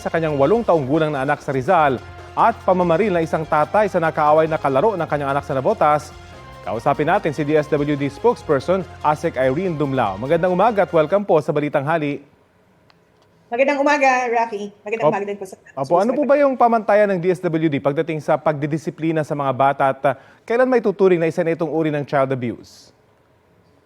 sa kanyang walong taong gulang na anak sa Rizal at pamamaril na isang tatay sa nakaaway na kalaro ng kanyang anak sa Nabotas. Kausapin natin si DSWD spokesperson Asek Irene Dumlao. Magandang umaga at welcome po sa Balitang Hali. Magandang umaga, Rafi. Magandang umaga din po sa Opo, ano po ba yung pamantayan ng DSWD pagdating sa pagdidisiplina sa mga bata at uh, kailan may tuturing na isa na itong uri ng child abuse?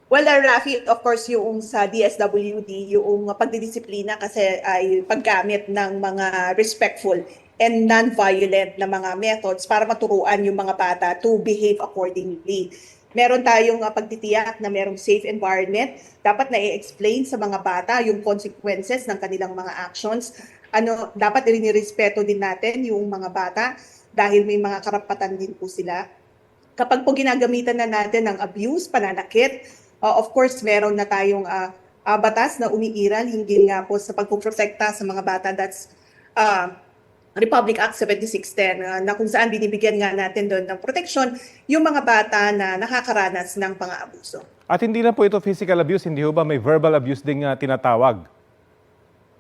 Well, uh, Rafi, of course, yung sa DSWD, yung pagdidisiplina kasi ay paggamit ng mga respectful and non-violent na mga methods para maturuan yung mga bata to behave accordingly. Meron tayong uh, pagtitiyak na merong safe environment. Dapat na i-explain sa mga bata yung consequences ng kanilang mga actions. Ano, dapat inirespeto din natin yung mga bata dahil may mga karapatan din po sila. kapag po ginagamitan na natin ng abuse, pananakit, uh, of course, meron na tayong uh, uh, batas na umiiral hinggil nga po sa pagpuprotekta sa mga bata. That's uh, Republic Act 7610 uh, na kung saan binibigyan nga natin doon ng protection yung mga bata na nakakaranas ng pang-aabuso. At hindi lang po ito physical abuse, hindi ho ba may verbal abuse ding uh, tinatawag?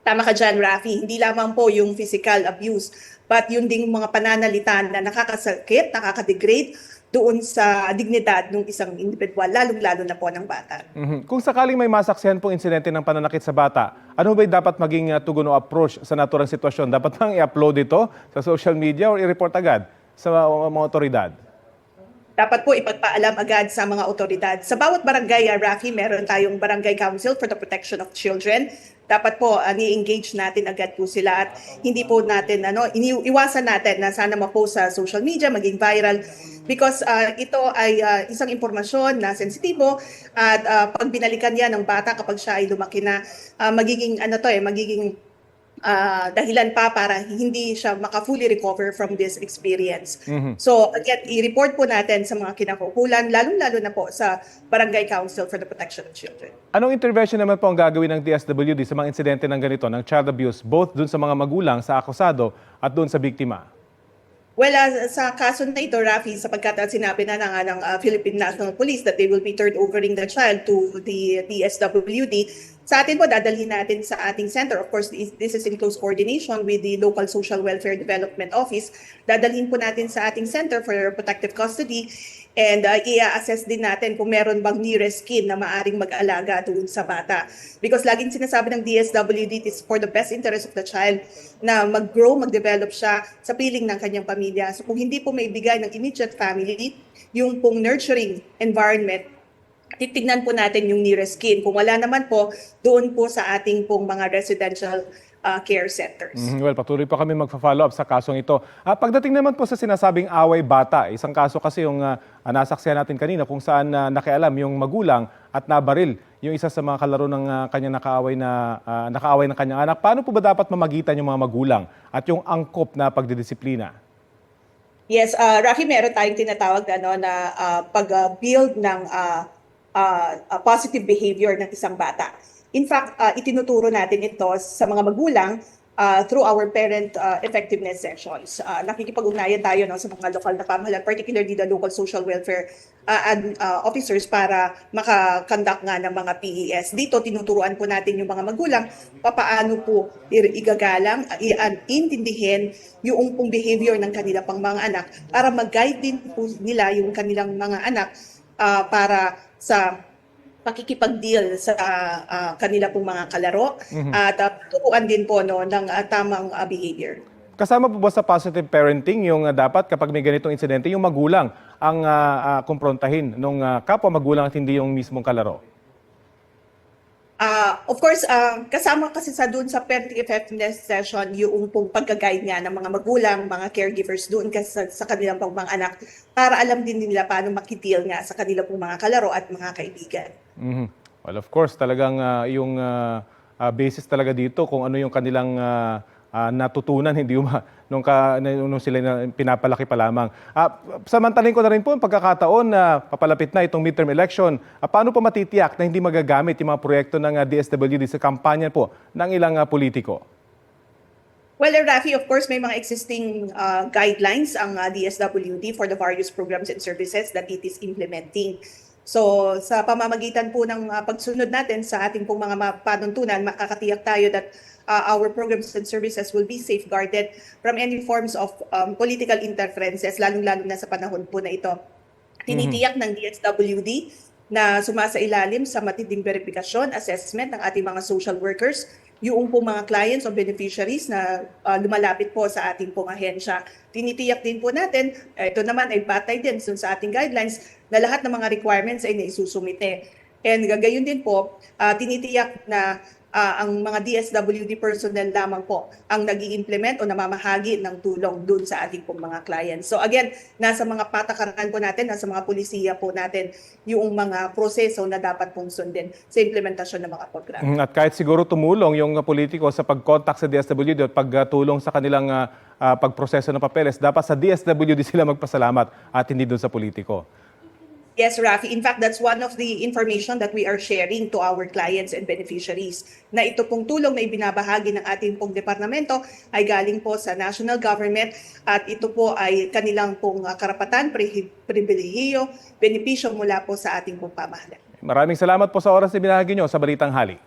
Tama ka dyan, Rafi. Hindi lamang po yung physical abuse, but yung ding mga pananalitan na nakakasakit, nakakadegrade doon sa dignidad ng isang individual, lalong-lalo na po ng bata. Mhm. Kung sakaling may masaksihan pong insidente ng pananakit sa bata, ano ba dapat maging uh, tugon o approach sa naturang sitwasyon? Dapat bang i-upload ito sa social media or i-report agad sa uh, mga otoridad? dapat po ipagpaalam agad sa mga otoridad. Sa bawat barangay, uh, Rafi, meron tayong Barangay Council for the Protection of Children. Dapat po uh, ni-engage natin agad po sila at hindi po natin ano ini- iwasan natin na sana ma-post sa social media, maging viral because uh, ito ay uh, isang impormasyon na sensitibo at uh, pag binalikan yan ng bata kapag siya ay lumaki na uh, magiging ano to eh magiging ah, dahilan pa para hindi siya maka-fully recover from this experience. So, again, i-report po natin sa mga kinakakulan, lalong-lalo na po sa Barangay Council for the Protection of Children. Anong intervention naman po ang gagawin ng DSWD sa mga insidente ng ganito, ng child abuse, both dun sa mga magulang, sa akusado, at dun sa biktima? Well, uh, sa kaso na ito, Rafi, sapagkat uh, sinabi na nga ng uh, Philippine National Police that they will be turned overing the child to the DSWD, sa atin po, dadalhin natin sa ating center. Of course, this is in close coordination with the local social welfare development office. Dadalhin po natin sa ating center for protective custody and uh, i-assess din natin kung meron bang nearest kin na maaring mag-alaga doon sa bata. Because laging sinasabi ng DSWD, it is for the best interest of the child na mag-grow, mag-develop siya sa piling ng kanyang pamilya. So kung hindi po may bigay ng immediate family, yung pong nurturing environment, titignan po natin yung nearest kin. Kung wala naman po, doon po sa ating pong mga residential uh, care centers. Mhm, Well, patuloy pa kami magfa-follow up sa kasong ito. Ah, pagdating naman po sa sinasabing away bata, isang kaso kasi yung ah, nasaksihan natin kanina kung saan ah, nakialam yung magulang at nabaril yung isa sa mga kalaro ng ah, kanyang nakaaway na ah, nakaaway ng kanyang anak. Paano po ba dapat mamagitan yung mga magulang at yung angkop na pagdidisiplina? Yes, uh, Rafi, meron tayong tinatawag na, ano, na uh, pag-build ng uh, uh, uh, positive behavior ng isang bata. In fact, uh, itinuturo natin ito sa mga magulang uh, through our parent uh, effectiveness sessions. Uh, nakikipag-ugnayan tayo no, sa mga lokal na pamahalaan, particularly the local social welfare uh, and, uh, officers para makakandak nga ng mga PES. Dito, tinuturuan po natin yung mga magulang papaano po igagalang, uh, i- intindihin yung pong behavior ng kanila pang mga anak para mag-guide din po nila yung kanilang mga anak uh, para sa pakikipag-deal sa uh, kanila pong mga kalaro at uh, turuan din po no, ng uh, tamang uh, behavior. Kasama po ba sa positive parenting yung ah, dapat kapag may ganitong insidente, yung magulang ang ah, ah, kumprontahin nung ah, kapwa magulang at hindi yung mismong kalaro? Ah, of course, ah, kasama kasi sa doon sa parenting effectiveness session yung pong pagka-guide nga ng mga magulang, mga caregivers doon kasi sa, sa kanilang pang mga anak para alam din nila paano makideal nga sa kanilang pong mga kalaro at mga kaibigan. Mhm. Well, of course, talagang ah, yung ah, ah, basis talaga dito kung ano yung kanilang ah, ah, natutunan, hindi ba, nung, ka, nung sila na pinapalaki pa lamang. Ah, samantalin ko na rin po ang pagkakataon na papalapit na itong midterm election. Ah, paano po matitiyak na hindi magagamit yung mga proyekto ng ah, DSWD sa kampanya po ng ilang ah, politiko? Well, uh, Rafi, of course, may mga existing uh, guidelines ang uh, DSWD for the various programs and services that it is implementing. So, sa pamamagitan po ng uh, pagsunod natin sa ating pong mga panuntunan, makakatiyak tayo that uh, our programs and services will be safeguarded from any forms of um, political interferences, lalong-lalo na sa panahon po na ito. Tinitiyak ng DSWD na sumasailalim sa matinding verifikasyon, assessment ng ating mga social workers, yung pong mga clients o beneficiaries na uh, lumalapit po sa ating pong ahensya. Tinitiyak din po natin, ito naman ay batay din sa ating guidelines, na lahat ng mga requirements ay naisusumite. And gagayon din po, ah, tinitiyak na ah, ang mga DSWD personnel lamang po ang nag implement o namamahagi ng tulong dun sa ating pong mga clients. So again, nasa mga patakaran po natin, nasa mga pulisiya po natin yung mga proseso na dapat pong sundin sa implementasyon ng mga programa. Mm, At kahit siguro tumulong yung uh, politiko sa pag-contact sa DSWD at pagtulong sa kanilang uh, uh, pagproseso ng papeles, dapat sa DSWD sila magpasalamat at hindi doon sa politiko. Yes, Rafi. In fact, that's one of the information that we are sharing to our clients and beneficiaries. Na ito pong tulong na ibinabahagi ng ating pong departamento ay galing po sa national government at ito po ay kanilang pong ah, karapatan, pri- pribilehiyo, benepisyo mula po sa ating pong pamahalaan. Maraming salamat po sa oras na binahagi nyo sa Balitang Hali.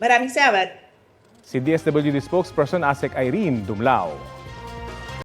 Maraming salamat. Si DSWD spokesperson Asek Irene Dumlao.